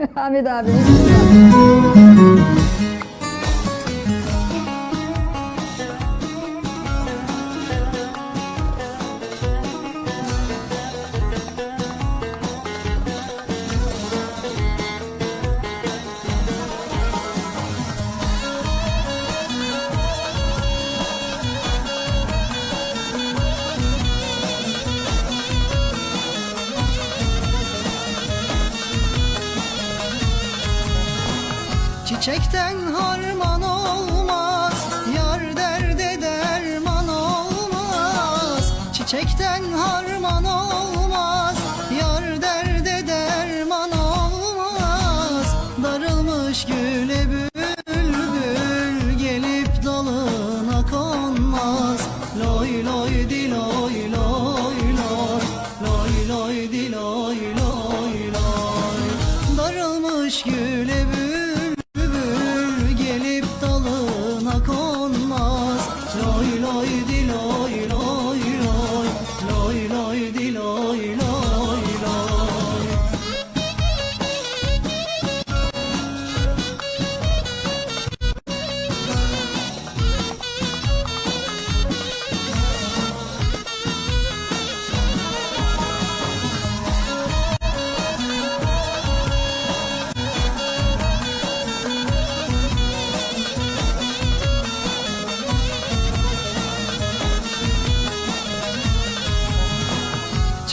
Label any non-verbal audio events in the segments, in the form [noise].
[laughs] Ahmet abi. Çiçekten harman olmaz Yar derde derman olmaz. Çiçekten harman olmaz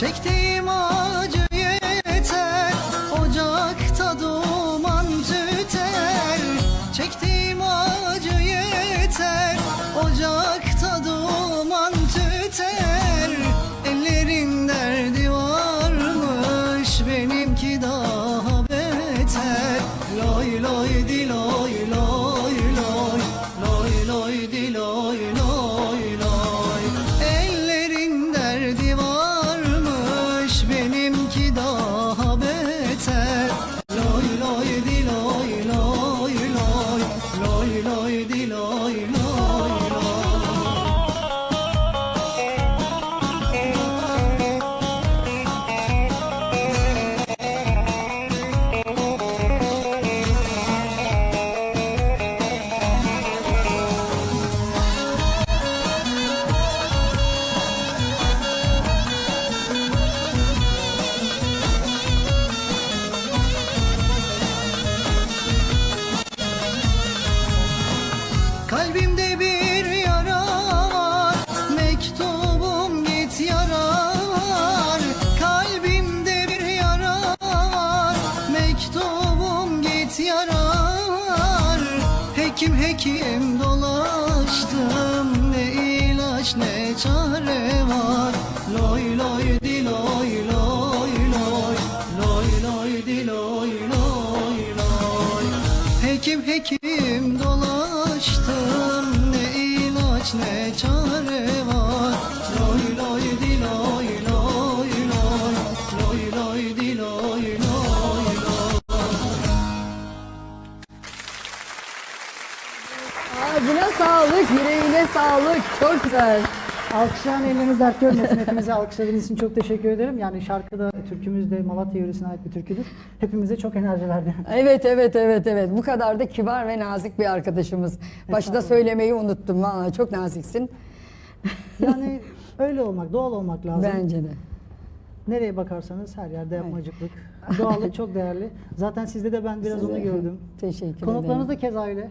Çektiğim acı yeter Ocakta duman tüter. Çektiğim acı yeter Ocakta duman tüter. Ellerin derdi varmış Benimki daha beter. Loy loy di loy loy loy Loy loy Hekim dolaştım. Ne ilaç ne çare var? Loy loy di loy loy loy. Loy loy loy loy loy. Hekim hekim dolaştım. Ne ilaç ne çare Ağzına sağlık, yüreğine sağlık. Çok güzel. Alkışlayan elleriniz dert görmesin. Hepinize alkışladığınız için çok teşekkür ederim. Yani şarkıda türkümüz de Malatya yöresine ait bir türküdür. Hepimize çok enerji verdi. Evet, evet, evet, evet. Bu kadar da kibar ve nazik bir arkadaşımız. Başta söylemeyi unuttum. Aa, çok naziksin. Yani öyle olmak, doğal olmak lazım. Bence de. Nereye bakarsanız her yerde yapmacıklık. Doğallık çok değerli. Zaten sizde de ben biraz Size- onu gördüm. Teşekkür Konuklarınız ederim. da keza öyle.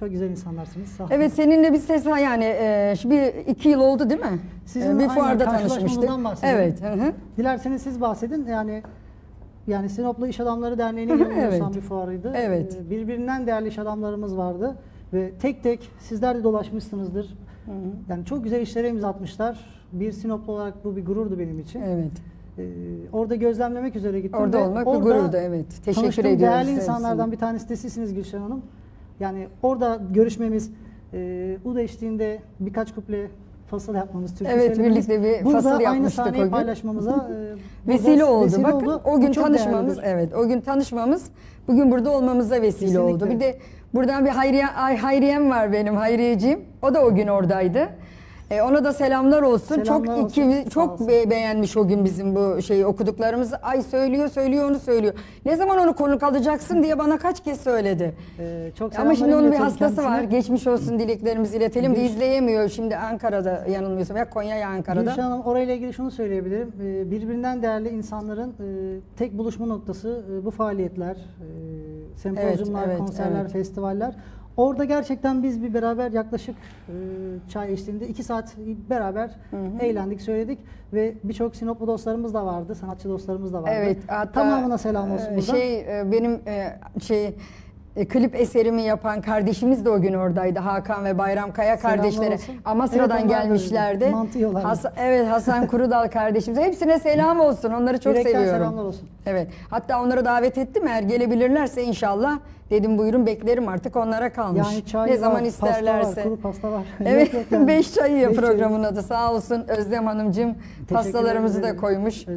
Çok güzel insanlarsınız. Sağ olun. Evet seninle bir ses yani e, bir iki yıl oldu değil mi? Sizin E, bir fuarda tanışmıştık. Evet. Hı hı. Dilerseniz siz bahsedin. Yani yani Sinoplu İş Adamları Derneği'nin yanılmıyorsam Evet. bir fuarıydı. Evet. Ee, Birbirinden değerli iş adamlarımız vardı. Ve tek tek sizler de dolaşmışsınızdır. Yani çok güzel işlere imza atmışlar. Bir Sinoplu olarak bu bir gururdu benim için. Evet. Ee, orada gözlemlemek üzere gittim. Orada olmak bir gururdu, evet. Teşekkür tanıştığım ediyoruz değerli insanlardan bir tanesi de sizsiniz Gülşen Hanım. Yani orada görüşmemiz, e, Uda eşliğinde birkaç kuple fasıl yapmamız, türkü Evet, söylememiz, birlikte bir burada fasıl aynı yapmıştık sahneyi o gün. paylaşmamıza [laughs] e, Vesile oldu. vesile Bakın oldu. o gün çok tanışmamız, değerlidir. evet o gün tanışmamız bugün burada olmamıza vesile Kesinlikle. oldu. Bir de buradan bir Hayriye, Ay, Hayriyem var benim, Hayriyeciğim. O da o gün oradaydı. E, ona da selamlar olsun. Selamlar çok olsun. iki çok be- beğenmiş o gün bizim bu şeyi okuduklarımızı. Ay söylüyor söylüyor onu söylüyor. Ne zaman onu konuk alacaksın diye bana kaç kez söyledi. Ee, çok Ama şimdi onun bir iletiyorum hastası var. kendisine. Geçmiş olsun dileklerimizi iletelim de izleyemiyor. Şimdi Ankara'da yanılmıyorsam ya Konya ya Ankara'da. Gülşen Hanım orayla ilgili şunu söyleyebilirim. Ee, birbirinden değerli insanların e, tek buluşma noktası e, bu faaliyetler, e, sempozyumlar, Evet, evet, konserler, evet. festivaller. Orada gerçekten biz bir beraber yaklaşık e, çay eşliğinde iki saat beraber eğlendik, söyledik ve birçok Sinoplu dostlarımız da vardı, sanatçı dostlarımız da vardı. Evet, hatta Tamamına selam olsun e, buradan. Şey e, benim e, şey e, klip eserimi yapan kardeşimiz de o gün oradaydı. Hakan ve Bayram Kaya Selamlar kardeşleri. olsun. Amasra'dan Evet, gelmişlerdi. Hasan- evet Hasan Kurudal [laughs] kardeşimiz. Hepsine selam olsun. Onları çok Yürekten seviyorum. selamlar olsun. Evet. Hatta onları davet ettim. Eğer gelebilirlerse inşallah dedim buyurun beklerim artık onlara kalmış. Yani çay ne var, zaman pasta isterlerse. var, kuru pasta var. [laughs] Evet, Yok, yok yani. beş çayı ya Beş çayı. programın adı. Sağ olsun Özlem Hanımcığım pastalarımızı da koymuş. [laughs]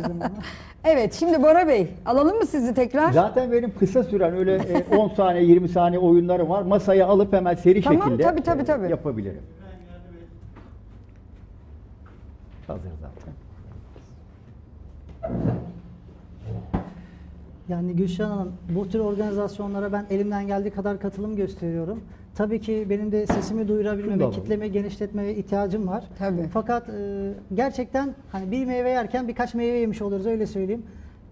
Evet, şimdi Bora Bey alalım mı sizi tekrar? Zaten benim kısa süren öyle e, 10 saniye 20 saniye oyunlarım var. Masaya alıp hemen seri Tamam, şekilde tabii, tabii, e, tabii. yapabilirim. Hazır zaten. Yani Gülşen Hanım bu tür organizasyonlara ben elimden geldiği kadar katılım gösteriyorum. Tabii ki benim de sesimi duyurabilmeme, da kitleme genişletmeye ihtiyacım var. Tabii. Fakat e, gerçekten hani bir meyve yerken birkaç meyve yemiş oluruz öyle söyleyeyim.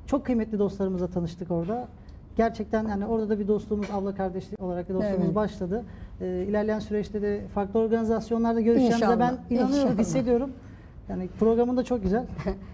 Çok kıymetli dostlarımızla tanıştık orada. Gerçekten yani orada da bir dostluğumuz, abla kardeşliği olarak bir dostluğumuz Evet. başladı. E, ilerleyen süreçte de farklı organizasyonlarda görüşeceğimize İnşallah, ben inanıyorum, inşallah. hissediyorum. Yani programın da çok güzel. [laughs]